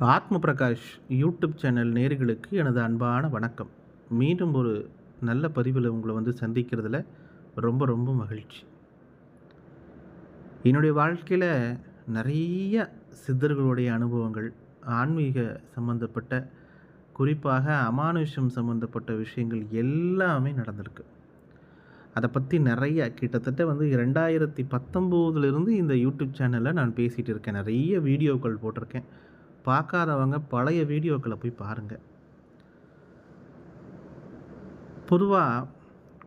ஆத்ம Prakash YouTube channel நேர்களுக்கு எனது அன்பான வணக்கம். மீண்டும் ஒரு நல்ல பதிவில் உங்களை வந்து சந்திக்கிறதுல ரொம்ப ரொம்ப மகிழ்ச்சி. என்னுடைய வாழ்க்கையில் நிறைய சித்தர்களுடைய அனுபவங்கள் ஆன்மீக சம்பந்தப்பட்ட குறிப்பாக அமானுஷம் சம்பந்தப்பட்ட விஷயங்கள் எல்லாமே நடந்திருக்கு. அதை பற்றி நிறைய கிட்டத்தட்ட வந்து ரெண்டாயிரத்தி பத்தொம்போதுலேருந்து இந்த யூடியூப் சேனலில் நான் பேசிகிட்டு இருக்கேன். நிறைய வீடியோக்கள் போட்டிருக்கேன். பார்க்காதவங்க பழைய வீடியோக்களை போய் பாருங்கள் பொதுவாக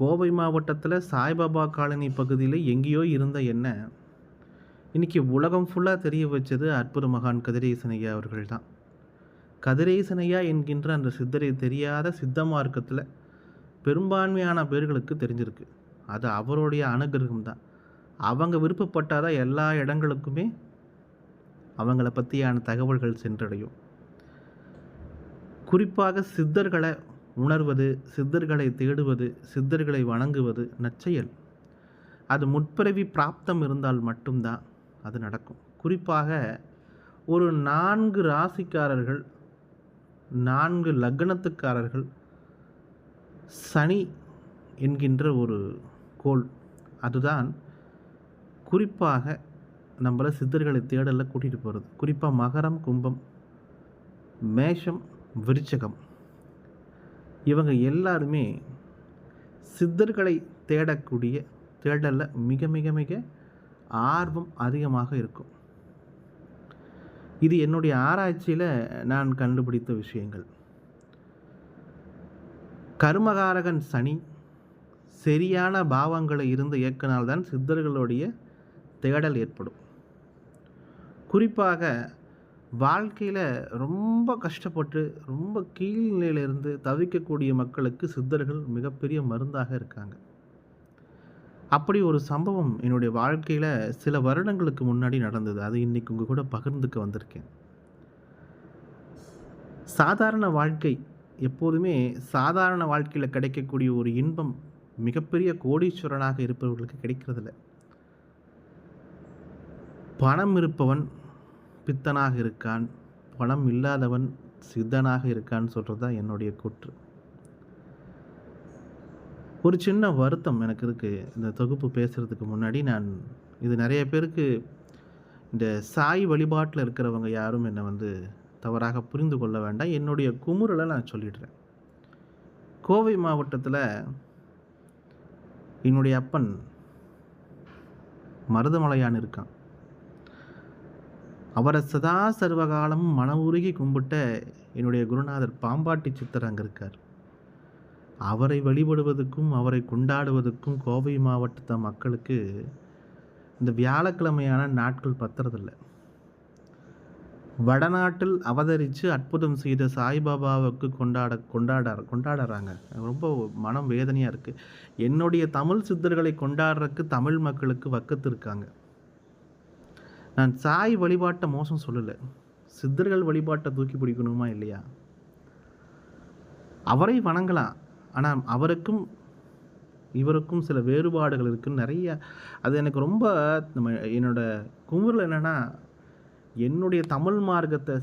கோவை மாவட்டத்தில் சாய்பாபா காலனி பகுதியில் எங்கேயோ இருந்த என்ன இன்றைக்கி உலகம் ஃபுல்லாக தெரிய வச்சது அற்புத மகான் கதிரேசனையா அவர்கள் தான். கதிரேசனையா என்கின்ற அந்த சித்தரை தெரியாத சித்த மார்க்கத்தில் பெரும்பான்மையான பேர்களுக்கு தெரிஞ்சிருக்கு. அது அவருடைய அனுகிரகம் தான். அவங்க விருப்பப்பட்டாதான் எல்லா இடங்களுக்குமே அவங்கள பற்றியான தகவல்கள் சென்றடையும். குறிப்பாக சித்தர்களை உணர்வது சித்தர்களை தேடுவது சித்தர்களை வணங்குவது நச்செயல் அது முற்பிறவி பிராப்தம் இருந்தால் மட்டும்தான் அது நடக்கும். குறிப்பாக ஒரு நான்கு ராசிக்காரர்கள் நான்கு லக்னத்துக்காரர்கள் சனி என்கின்ற ஒரு கோள். அதுதான் குறிப்பாக நம்மளை சித்தர்களை தேடலில் கூட்டிகிட்டு போகிறது குறிப்பாக மகரம் கும்பம் மேஷம் விருச்சகம். இவங்க எல்லாருமே சித்தர்களை தேடக்கூடிய தேடலில் மிக மிக மிக ஆர்வம் அதிகமாக இருக்கும். இது என்னுடைய ஆராய்ச்சியில் நான் கண்டுபிடித்த விஷயங்கள். கர்மகாரகன் சனி சரியான பாவங்களை இருந்து இயக்கினால்தான் சித்தர்களுடைய தேடல் ஏற்படும். குறிப்பாக வாழ்க்கையில் ரொம்ப கஷ்டப்பட்டு ரொம்ப கீழ்நிலையிலிருந்து தவிக்கக்கூடிய மக்களுக்கு சித்தர்கள் மிகப்பெரிய மருந்தாக இருக்காங்க. அப்படி ஒரு சம்பவம் என்னுடைய வாழ்க்கையில் சில வருடங்களுக்கு முன்னாடி நடந்தது. அது இன்றைக்கி உங்கள் கூட பகிர்ந்துக்க வந்திருக்கேன். சாதாரண வாழ்க்கை எப்போதுமே சாதாரண வாழ்க்கையில் கிடைக்கக்கூடிய ஒரு இன்பம் மிகப்பெரிய கோடீஸ்வரனாக இருப்பவர்களுக்கு கிடைக்கிறதில்ல. பணம் இருப்பவன் பித்தனாக இருக்கான் பணம் இல்லாதவன் சித்தனாக இருக்கான்னு சொல்கிறது தான் என்னுடைய கூற்று. ஒரு சின்ன வருத்தம் எனக்கு இருக்குது இந்த தொகுப்பு பேசுகிறதுக்கு முன்னாடி நான் இது நிறைய பேருக்கு இந்த சாய் வழிபாட்டில் இருக்கிறவங்க யாரும் என்னை வந்து தவறாக புரிந்து கொள்ள வேண்டாம். என்னுடைய குமுறலை நான் சொல்லிடுறேன். கோவை மாவட்டத்தில் என்னுடைய அப்பன் மருதமலையான் இருக்கான். அவரை சதா சர்வகாலம் மன உருகி கும்பிட்ட என்னுடைய குருநாதர் பாம்பாட்டி சித்தர் அங்கே இருக்கார் அவரை வழிபடுவதற்கும் அவரை கொண்டாடுவதற்கும் கோவை மாவட்டத்த மக்களுக்கு இந்த வியாழக்கிழமையான நாட்கள் பத்துறதில்லை. வடநாட்டில் அவதரித்து அற்புதம் செய்த சாய்பாபாவுக்கு கொண்டாட கொண்டாட கொண்டாடுறாங்க. ரொம்ப மனம் வேதனையாக இருக்குது என்னுடைய தமிழ் சித்தர்களை கொண்டாடுறதுக்கு தமிழ் மக்களுக்கு வக்கத்து இருக்காங்க. நான் சாய் வழிபாட்டை மோசம் சொல்லலை. சித்தர்கள் வழிபாட்டை தூக்கி பிடிக்கணுமா இல்லையா? அவரை வணங்கலாம். ஆனால் அவருக்கும் இவருக்கும் சில வேறுபாடுகள் இருக்குன்னு நிறைய அது எனக்கு ரொம்ப நம்ம என்னோட குமுறல் என்னென்னா என்னுடைய தமிழ் மார்க்கத்தை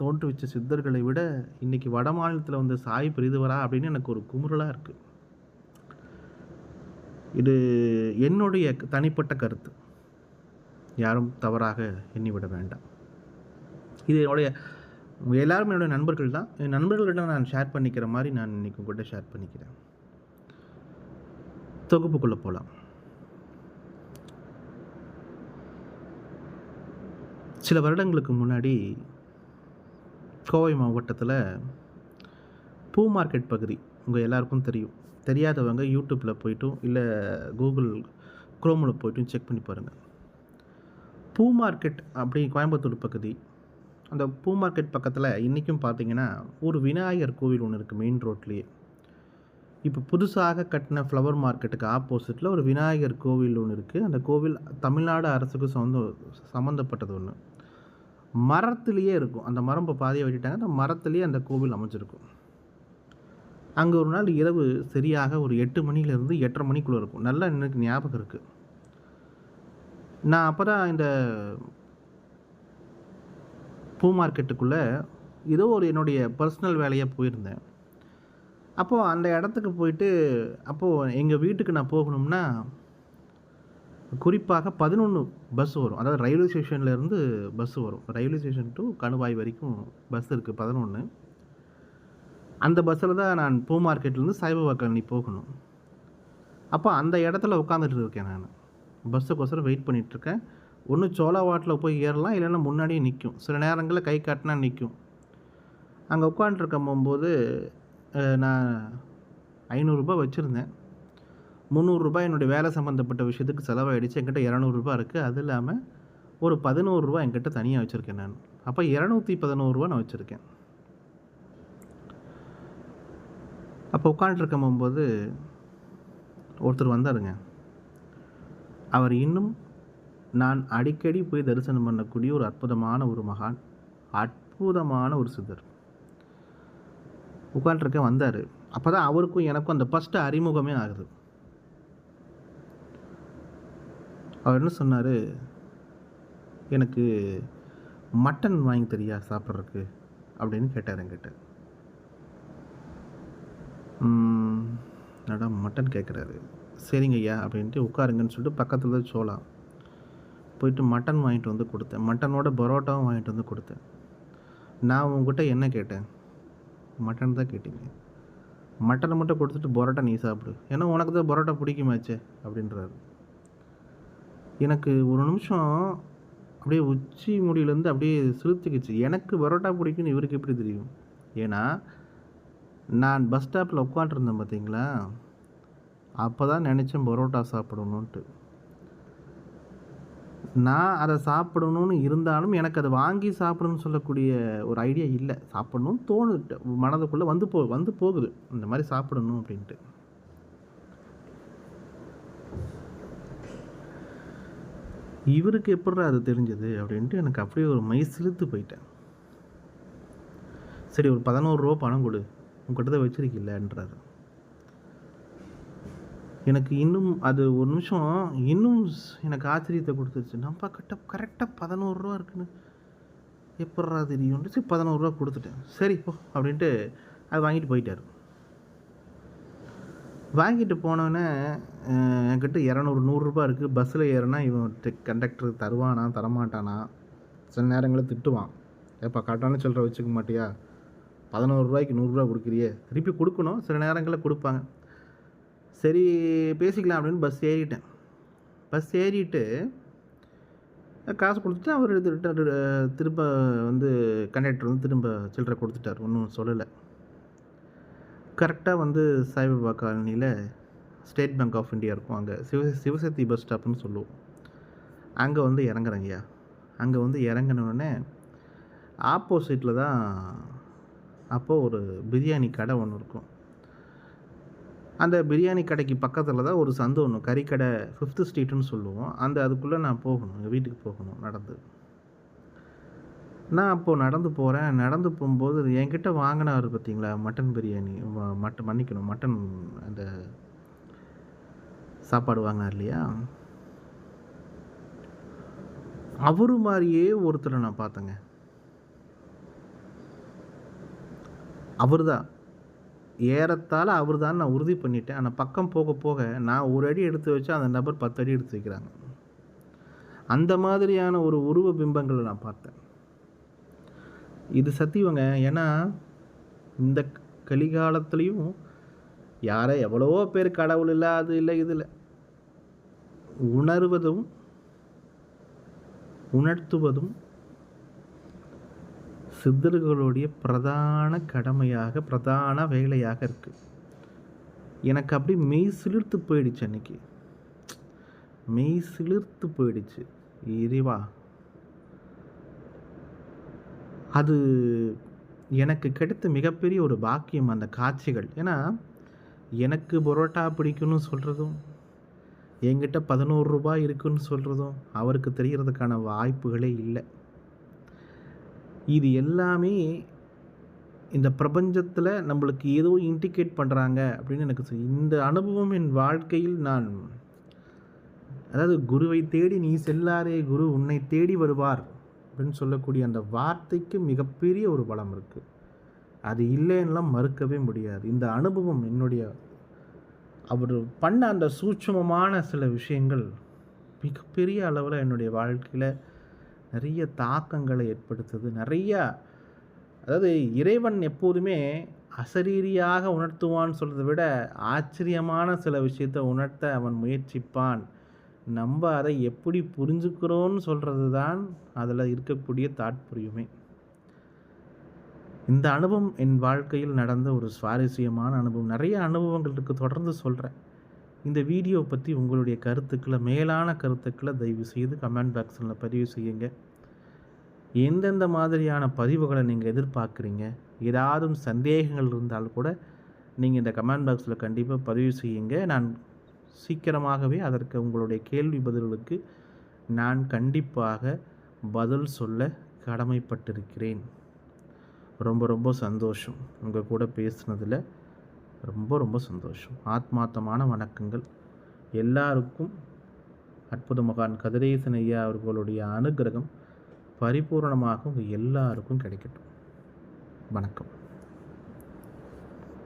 தோற்றுவிச்ச சித்தர்களை விட இன்றைக்கி வட மாநிலத்தில் வந்து சாய் பெரிதுவரா அப்படின்னு எனக்கு ஒரு குமுறலாக இருக்குது இது என்னுடைய தனிப்பட்ட கருத்து. யாரும் தவறாக எண்ணிவிட வேண்டாம். இது என்னுடைய எல்லாரும் என்னுடைய நண்பர்கள் தான். என் நண்பர்களிடம் நான் ஷேர் பண்ணிக்கிற மாதிரி நான் இன்றைக்கி கூட ஷேர் பண்ணிக்கிறேன். தொகுப்புக்குள்ளே போகலாம் சில வருடங்களுக்கு முன்னாடி கோவை மாவட்டத்தில் பூ மார்க்கெட் பகுதி உங்கள் எல்லாருக்கும் தெரியும். தெரியாதவங்க யூடியூப்பில் போய்ட்டும் இல்லை கூகுள் குரோமில் போய்ட்டும் செக் பண்ணி பாருங்கள் பூ மார்க்கெட் அப்படி கோயம்புத்தூர் பகுதி. அந்த பூ மார்க்கெட் பக்கத்தில் இன்றைக்கும் பார்த்தீங்கன்னா ஒரு விநாயகர் கோவில் ஒன்று இருக்குது மெயின் ரோட்லேயே இப்போ புதுசாக கட்டின ஃப்ளவர் மார்க்கெட்டுக்கு ஆப்போசிட்டில் ஒரு விநாயகர் கோவில் ஒன்று இருக்குது அந்த கோவில் தமிழ்நாடு அரசுக்கு சொந்த சம்மந்தப்பட்டது ஒன்று மரத்துலேயே இருக்கும். அந்த மரம் இப்போ பாதியை வெட்டிட்டாங்க. அந்த மரத்துலேயே அந்த கோவில் அமைஞ்சிருக்கும். அங்கே ஒரு நாள் இரவு சரியாக ஒரு எட்டு மணிலேருந்து எட்டரை மணிக்குள்ளே இருக்கும். நல்லா எனக்கு ஞாபகம் இருக்குது நான் அப்போ தான் இந்த பூ மார்க்கெட்டுக்குள்ளே ஏதோ ஒரு என்னுடைய பர்சனல் வேலையாக போயிருந்தேன். அப்போது அந்த இடத்துக்கு போயிட்டு அப்போது எங்கள் வீட்டுக்கு நான் போகணும்னா குறிப்பாக பதினொன்று பஸ் வரும். அதாவது ரயில்வே ஸ்டேஷன்லேருந்து பஸ் வரும். ரயில்வே ஸ்டேஷன் டு கணுவாய் வரைக்கும் பஸ் இருக்குது பதினொன்று அந்த பஸ்ஸில் தான் நான் பூ மார்க்கெட்லேருந்து சாய்பாபா காலனி போகணும். அப்போ அந்த இடத்துல உட்காந்துட்டு இருக்கேன் நான். பஸ்ஸுக்கோசரம் வெயிட் பண்ணிகிட்ருக்கேன் ஒன்று சோலாவாட்டில் போய் ஏறலாம் இல்லைன்னா முன்னாடியே நிற்கும் சில நேரங்களில் கை காட்டினா நிற்கும் அங்கே உட்காண்ட்ருக்க போகும்போது நான் ஐநூறுரூபா வச்சுருந்தேன். முந்நூறுரூபா என்னுடைய வேலை சம்மந்தப்பட்ட விஷயத்துக்கு செலவாயிடுச்சு. என்கிட்ட இரநூறுபா இருக்குது அது இல்லாமல் ஒரு பதினோருபா என்கிட்ட தனியாக வச்சுருக்கேன் நான். அப்போ இரநூத்தி பதினோருபா நான் வச்சுருக்கேன். அப்போ உட்காண்ட்ருக்க போகும்போது ஒருத்தர் வந்தாருங்க. அவர் இன்னும் நான் அடிக்கடி போய் தரிசனம் பண்ணக்கூடிய ஒரு அற்புதமான ஒரு மகான் அற்புதமான ஒரு சித்தர். உட்காண்ட்ருக்க வந்தார். அப்போ தான் அவருக்கும் எனக்கும் அந்த ஃபஸ்ட்டு அறிமுகமே ஆகுது. அவர் என்ன சொன்னார்? எனக்கு மட்டன் வாங்கி தெரியா சாப்பிட்றதுக்கு அப்படின்னு கேட்டார் என்கிட்ட. ம், என்னடா மட்டன் கேட்குறாரு சரிங்க ஐயா அப்படின்ட்டு உட்காருங்கன்னு சொல்லிட்டு பக்கத்தில் தான் சோளா. போயிட்டு மட்டன் வாங்கிட்டு வந்து கொடுத்தேன். மட்டனோட பரோட்டாவும் வாங்கிட்டு வந்து கொடுத்தேன். நான் உங்ககிட்ட என்ன கேட்டேன்? மட்டன் தான் கேட்டீங்க. மட்டனை மட்டும் கொடுத்துட்டு பரோட்டா நீ சாப்பிடு. ஏன்னா உனக்கு தான் பரோட்டா பிடிக்குமாச்சே அப்படின்றாரு. எனக்கு ஒரு நிமிஷம் அப்படியே உச்சி முடியிலேருந்து அப்படியே சிலுத்துக்குச்சு எனக்கு பரோட்டா பிடிக்கும்னு இவருக்கு எப்படி தெரியும்? ஏன்னா நான் பஸ் ஸ்டாப்பில் உட்காண்ட்ருந்தேன் பார்த்தீங்களா அப்போ தான் நினச்சேன் பரோட்டா சாப்பிடணுன்ட்டு நான் அதை சாப்பிடணும்னு இருந்தாலும் எனக்கு அதை வாங்கி சாப்பிடணும்னு சொல்லக்கூடிய ஒரு ஐடியா இல்லை. சாப்பிடணும்னு தோணுட்டு மனதுக்குள்ளே வந்து போ வந்து போகுது. இந்த மாதிரி சாப்பிடணும் அப்படின்ட்டு. இவருக்கு எப்படிடா அது தெரிஞ்சது அப்படின்ட்டு எனக்கு அப்படியே ஒரு மை சிலுத்து போயிட்டேன். சரி ஒரு பதினோரு ரூபா பணம் கொடு. உங்ககிட்ட தான் வச்சுருக்கில்லன்றாரு எனக்கு இன்னும் அது ஒரு நிமிஷம் இன்னும் எனக்கு ஆச்சரியத்தை கொடுத்துருச்சு நம்ம கிட்ட கரெக்டாக பதினோருவா இருக்குன்னு. எப்பட்றா தெரியும்னு சரி பதினோருவா கொடுத்துட்டேன். சரி போ அப்படின்ட்டு அது வாங்கிட்டு போயிட்டார். வாங்கிட்டு போனோடனே என்கிட்ட இரநூறு நூறுரூபா இருக்குது பஸ்ஸில் ஏறினா இவன் கண்டக்டர் தருவானா தரமாட்டானா? சில நேரங்களில் திட்டுவான். ஏப்பா கரெக்டான சில்லற வச்சுக்க மாட்டியா? பதினோரு ரூபாய்க்கு நூறுரூவா கொடுக்குறியே. திருப்பி கொடுக்கணும். சில நேரங்களில் கொடுப்பாங்க. சரி பேசிக்கலாம் அப்படின்னு பஸ் ஏறிட்டேன். பஸ் ஏறிட்டு காசு கொடுத்துட்டு அவர் எடுத்துட்டு திரும்ப வந்து கண்டக்டர் வந்து திரும்ப சில்லறை கொடுத்துட்டார். ஒன்றும் சொல்லலை. கரெக்டாக வந்து சாய்பாபா காலனியில் ஸ்டேட் பேங்க் ஆஃப் இந்தியா இருக்கும். அங்கே சிவ சிவசக்தி பஸ் ஸ்டாப்னு சொல்லுவோம். அங்கே வந்து இறங்குறங்கய்யா. அங்கே வந்து இறங்கினோடனே ஆப்போசிட்டில் தான் அப்போது ஒரு பிரியாணி கடை ஒன்று இருக்கும். அந்த பிரியாணி கடைக்கு பக்கத்தில் தான் ஒரு சந்து ஒன்று கறிக்கடை ஃபிஃப்த்து ஸ்ட்ரீட்டுன்னு சொல்லுவோம். அந்த அதுக்குள்ளே நான் போகணும் எங்கள் வீட்டுக்கு போகணும் நடந்து. நான் அப்போது நடந்து போகிறேன் நடந்து போகும்போது என்கிட்ட வாங்கினார் பார்த்தீங்களா மட்டன் பிரியாணி. மட்டன் மன்னிக்கணும் மட்டன் அந்த சாப்பாடு வாங்கினார் இல்லையா? அவரு மாதிரியே ஒருத்தரை நான் பார்த்தேங்க. அவர் தான் ஏறத்தால் அவர் தான் நான் உறுதி பண்ணிட்டேன். ஆனால் பக்கம் போக போக நான் ஒரு அடி எடுத்து வச்சா அந்த நபர் பத்து அடி எடுத்து வைக்கிறாங்க. அந்த மாதிரியான ஒரு உருவ பிம்பங்களை நான் பார்த்தேன். இது சத்தியவங்க ஏன்னா இந்த கலிகாலத்துலேயும் யாரை எவ்வளவோ பேர் கடவுள் இல்லை அது இல்லை இதில் உணர்வதும் உணர்த்துவதும் சித்தர்களுடைய பிரதான கடமையாக பிரதான வேலையாக இருக்குது எனக்கு அப்படி மெய் சிலிர்த்து போயிடுச்சு அன்னைக்கு. மெய் சிலிர்த்து போயிடுச்சு. இறைவா அது எனக்கு கிடைத்த மிகப்பெரிய ஒரு பாக்கியம் அந்த காட்சிகள். ஏன்னா எனக்கு பரோட்டா பிடிக்கும்னு சொல்கிறதும் என்கிட்ட பதினோரு ரூபாய் இருக்குன்னு சொல்கிறதும் அவருக்கு தெரிகிறதுக்கான வாய்ப்புகளே இல்லை. இது எல்லாமே இந்த பிரபஞ்சத்தில் நம்மளுக்கு ஏதோ இண்டிகேட் பண்ணுறாங்க அப்படின்னு எனக்கு இந்த அனுபவம் என் வாழ்க்கையில் நான் அதாவது குருவை தேடி நீ செல்லாரே குரு உன்னை தேடி வருவார் அப்படின்னு சொல்லக்கூடிய அந்த வார்த்தைக்கு மிகப்பெரிய ஒரு பலம் இருக்குது அது இல்லைன்னுலாம் மறுக்கவே முடியாது. இந்த அனுபவம் என்னுடைய அவர் பண்ண அந்த சூட்சமமான சில விஷயங்கள் மிகப்பெரிய அளவில் என்னுடைய வாழ்க்கையில் நிறைய தாக்கங்களை ஏற்படுத்துது. நிறையா அதாவது இறைவன் எப்போதுமே அசரீரியாக உணர்த்துவான்னு சொல்கிறத விட ஆச்சரியமான சில விஷயத்தை உணர்த்த அவன் முயற்சிப்பான். நம்ம அதை எப்படி புரிஞ்சுக்கிறோன்னு சொல்கிறது தான் அதில் இருக்கக்கூடிய தாற்பயமே இந்த அனுபவம் என் வாழ்க்கையில் நடந்த ஒரு சுவாரஸ்யமான அனுபவம். நிறைய அனுபவங்கள் இருக்குது தொடர்ந்து சொல்கிறேன் இந்த வீடியோ பற்றி உங்களுடைய கருத்துக்களை மேலான கருத்துக்களை தயவு செய்து கமெண்ட் பாக்ஸில் பதிவு செய்யுங்க. எந்தெந்த மாதிரியான பதிவுகளை நீங்கள் எதிர்பார்க்குறீங்க? ஏதாவது சந்தேகங்கள் இருந்தால் கூட நீங்கள் இந்த கமெண்ட் பாக்ஸில் கண்டிப்பாக பதிவு செய்யுங்க. நான் சீக்கிரமாகவே அதற்கு உங்களுடைய கேள்வி பதில்களுக்கு நான் கண்டிப்பாக பதில் சொல்ல கடமைப்பட்டிருக்கிறேன். ரொம்ப ரொம்ப சந்தோஷம். உங்கள் கூட பேசுனதில். ரொம்ப ரொம்ப சந்தோஷம். ஆத்மார்த்தமான வணக்கங்கள். எல்லாருக்கும் அற்புத மகான் கதிரேசன் ஐயா அவர்களுடைய அனுகிரகம் பரிபூர்ணமாக உங்கள் எல்லாருக்கும் கிடைக்கட்டும். வணக்கம்.